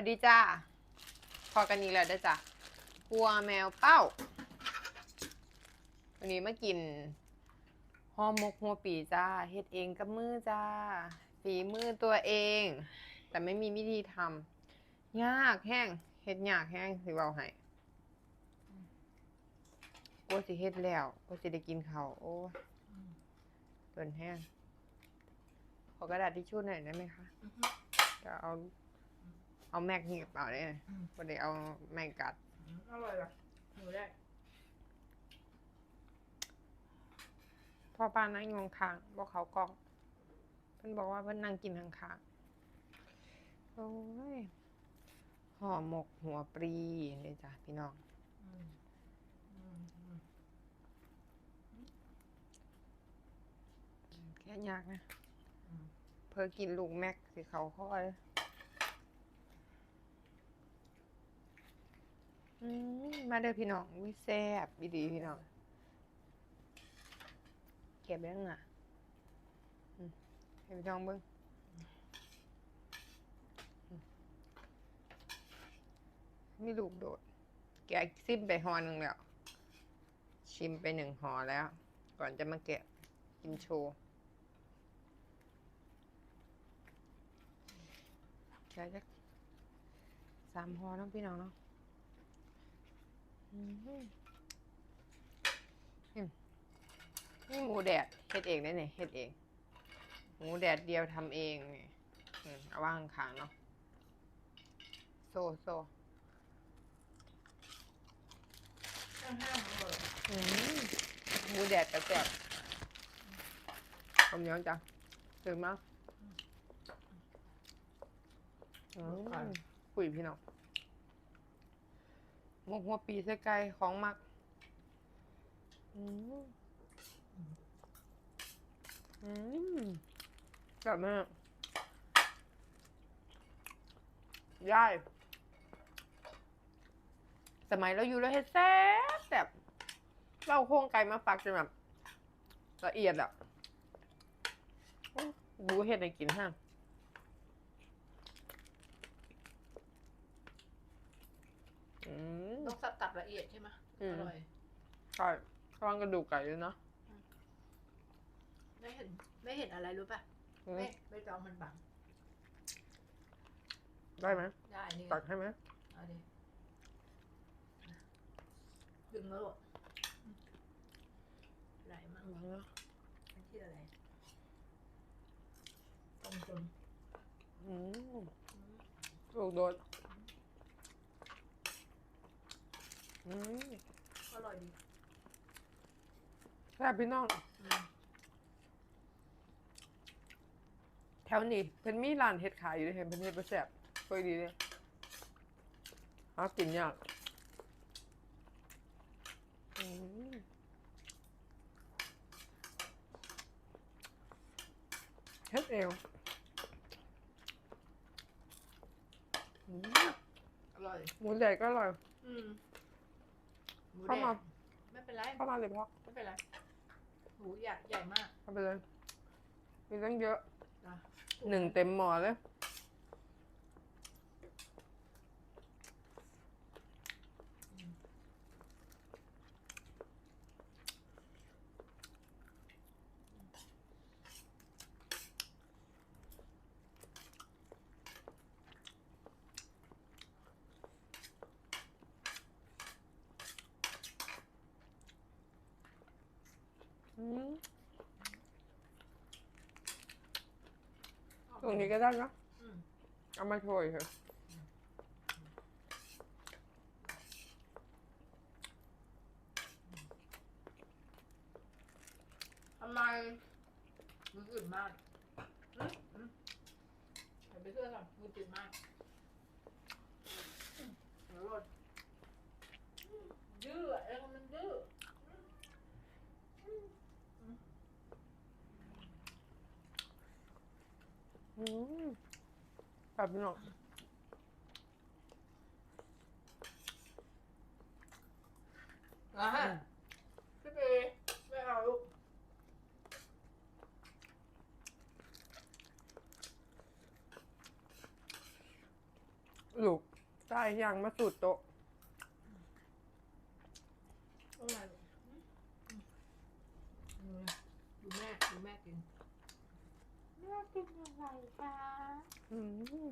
วัสดีจ้า พอกันอีกแล้วเด้อจ้ะกัวแมวเป้า วันนี้มากินห่อหมกหัวปีจ้า เฮ็ดเองกับมือจ้า ฝีมือตัวเอง แต่ไม่มีวิธีทำยากแห้ง เฮ็ดยากแห้งสิเว้าให้กลัวสิเฮ็ดแล้วกลัวสิได้กินข้าวโอ้ยเกินแห้ง ขอกระดาษทิชชู่หน่อยได้ไหมคะ จะเอา เอาแม็กนี่กระเป๋าได้ไหมอืม พอดีเอาแม็กกัด อร่อยว่ะหนูได้ พ่อป้านั่งอยู่ข้างๆบอกเขากล้องเพิ่นบอกว่าเพิ่นนั่งกินข้างๆโอ้ยห่อหมกหัวปรีเลยจ้ะพี่น้อง อืมอืมอืมแค่ยากนะ อืม เพื่อกินลูกแม็กสิเขาค่อย อืมมาเด้อพี่น้องวิแซบดีดีพี่น้อง เก็บไว้ข้างหน้าอืมให้พี่น้องเบิ่งมีลูกโดด แกะซิมไปหอหนึ่งแล้ว ชิมไปหนึ่งห่อแล้ว ก่อนจะมาแกะกินโชว์ใช้จักสามห่อเน้องพี่น้องเนาะ นี่หมูแดดเฮ็ดเองได้เนี่ยเฮ็ดเอง หมูแดดเดียวทำเองเนี่ยอืมเอาว่างข้างๆเนาะโซ่โซ่ข้างห้างอร่อยอืมหมูแดดกระแซ่บผมย้อนจ้ะตื่นมาอืมคุยพี่น้อง หมกหัวปีใส่ไก่ของมักอืมอืมกลับมาย่ายสมัยเราอยู่แล้วเฮ็ดแซ่บแบบเราโครงไก่มาฝักจนแบบละเอียดอะโอ้บูเฮ็ดให้กินห้างอืม สับตับละเอียดใช่ไหมอืม อร่อย ใช่ระวังกระดูกไก่ด้วยเนาะไม่เห็น ไม่เห็นอะไรรู้ป่ะอืมไม่ไม่จองมันบัง ได้ไหมได้นี่ตักให้ไหมเอาดิดึงแล้วหรอไหลมั่งวางแล้วมันชื่ออะไรตรงจนอืมลูกโดด อืมอร่อยดีแซ่บพี่น้องอืมแถวนี้เพิ่นมีร้านเฮ็ดขายอยู่เด้เห็นเพิ่นเฮ็ดบ่แซ่บค่อยดีเลยหากินยากอืมเฮ็ดเองอืมอร่อย หมูแดดก็อร่อย อืม หมูแดเข้ามางไม่เป็นไร เข้ามาเลยพ่อไม่เป็นไรหมูใหญ่ใหญ่มาก เข้าไปเลยมีตั้งเยอะนะ หนึ่งเต็มหม้อเลย อืม ตรงนี้ก็ได้นะอืมเอามาโชยเถอะทำไมมืออื่นมากอืมอืมเดี๋ยวไปเชื่อก่อนมือตื่นมากอืมเดี๋ยวรถดื้อเองมันดื้อ อืม แบบนี้หรออะฮะพี่ปีไม่เอาลูกอลูกใต้ยังมาสูดโต๊ะอะไรลูกอืมดูแม่ดูแม่กิน แม่กินอะไรคะอืม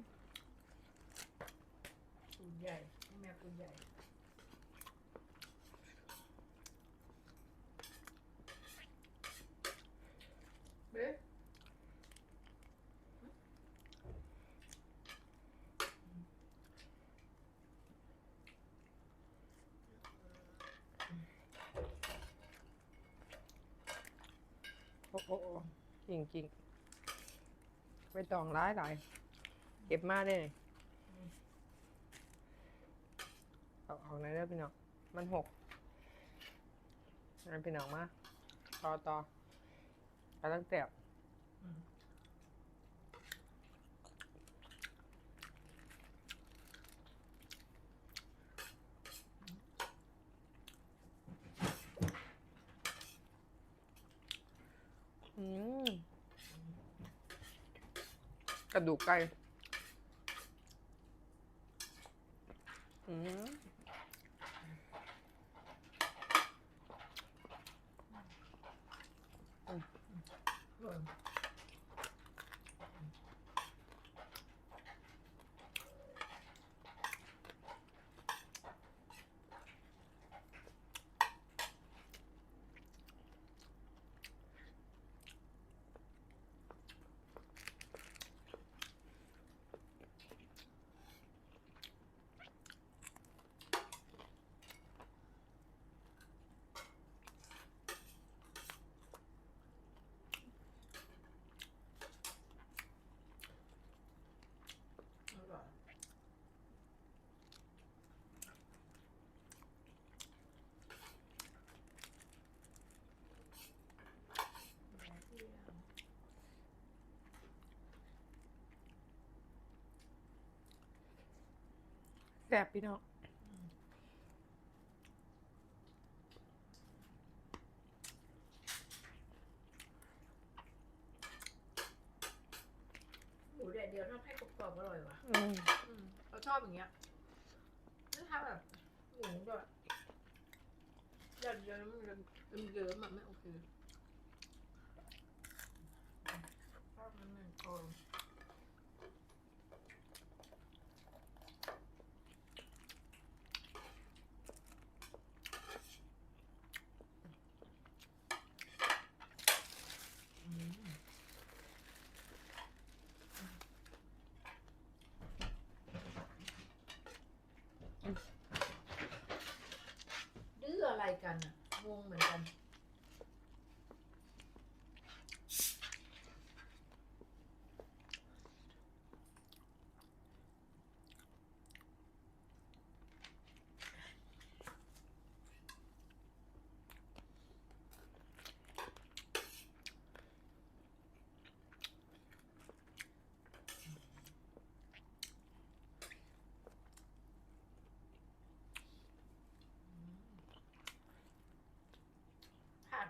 ปูใหญ่แม่ปูนใหญ่เบ๊ะโอ้โหจริงจริงๆ ไปตองร้ายหลายเก็บมาได้ไงเอาออกในเด้อพี่น้องมันหกนั่นพี่น้องมาต่อต่อกำลังแตบอืม อืมกระดูกไก่อืม อร่อย อร่อยแม่เที่ยว แสบพี่น้องหมูแดดเดียวทอดให้กรอบๆอร่อยว่ะอืมอืมเราชอบอย่างเงี้ยถ้าทำแบบหมูแบบแดดเดียวแล้วมันเยิ้มๆอะไม่โอเคชอบมันหนึ่งคนอืม ดื้ออะไรกันอะ งงเหมือนกัน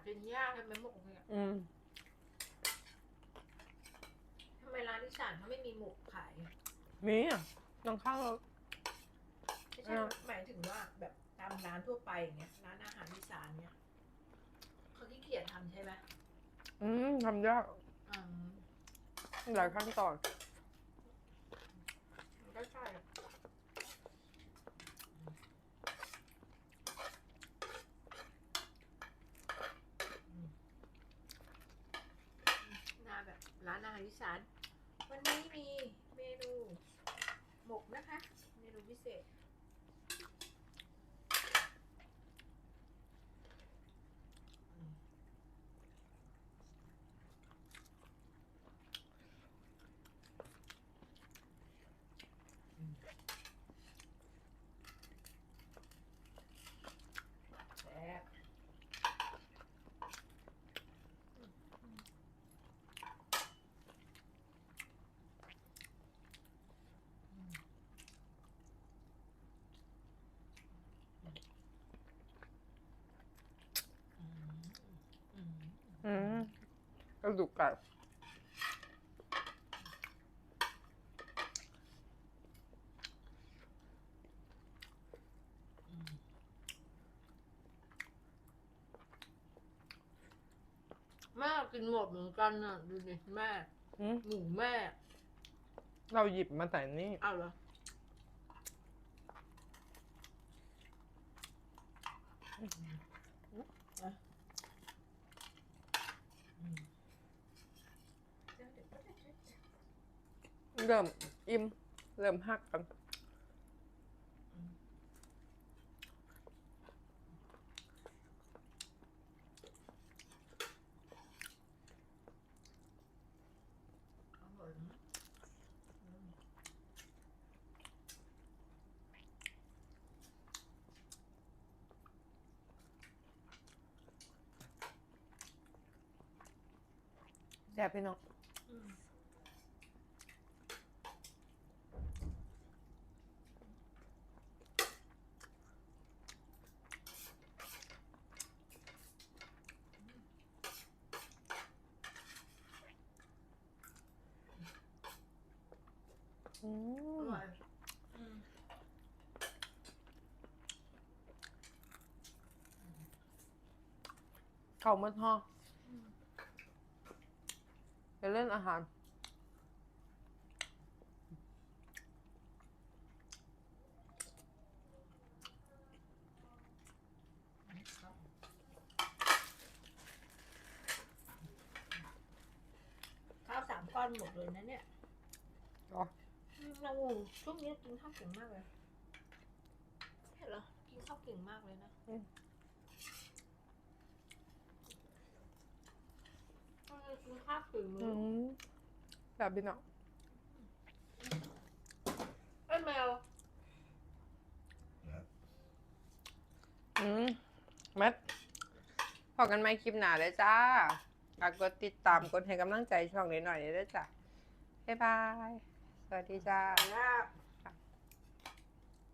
เป็นยากเลยไหมหมกเนี่ยอืมทำไมร้านที่สานเขาไม่มีหมกขายอะมีอะต้องเข้าไม่ใช่อ่า หมายถึงว่าแบบตามร้านทั่วไปอย่างเงี้ยร้านอาหารที่สานเนี่ยเขาขี้เกียจทำใช่ไหมอืมทำยากอืมหลายขั้นตอน มันก็ใช่อะอืมหน้าแบบร้านอาหารอี สาน วันนี้มีเมนูหมกนะคะ เมนูพิเศษ ระดูกไก่แม่กินหมดเหมือนกันน่ะ ดูนี่แม่หมูแม่ เราหยิบมาแต่นี่อ้าวเหรอ เริ่มอิ่มเริ่มหักกันอร่อยนะอืมแซ่บพี่น้อง อืม อื อ ม ร่อยอืม เขามันห่อไปเล่นอาหาร ข้าวสามก้อนหมดเลยนะเนี่ยอ๋ออืมเราช่วงนี้กินข้าวเก่งมากเลยเห็นเหรอ กินข้าวเก่งมากเลยนะ เออกินข้าวถึงมือือมแบบพี่น้องเอ้ยแมวอืมแมทพอกันไหมคลิปหนาเลยจ้าฝากกดติดตามกดให้กำลังใจช่องนี้หน่อยเลยจ้ะบ๊ายบาย สวัสดีจ้าแล้ว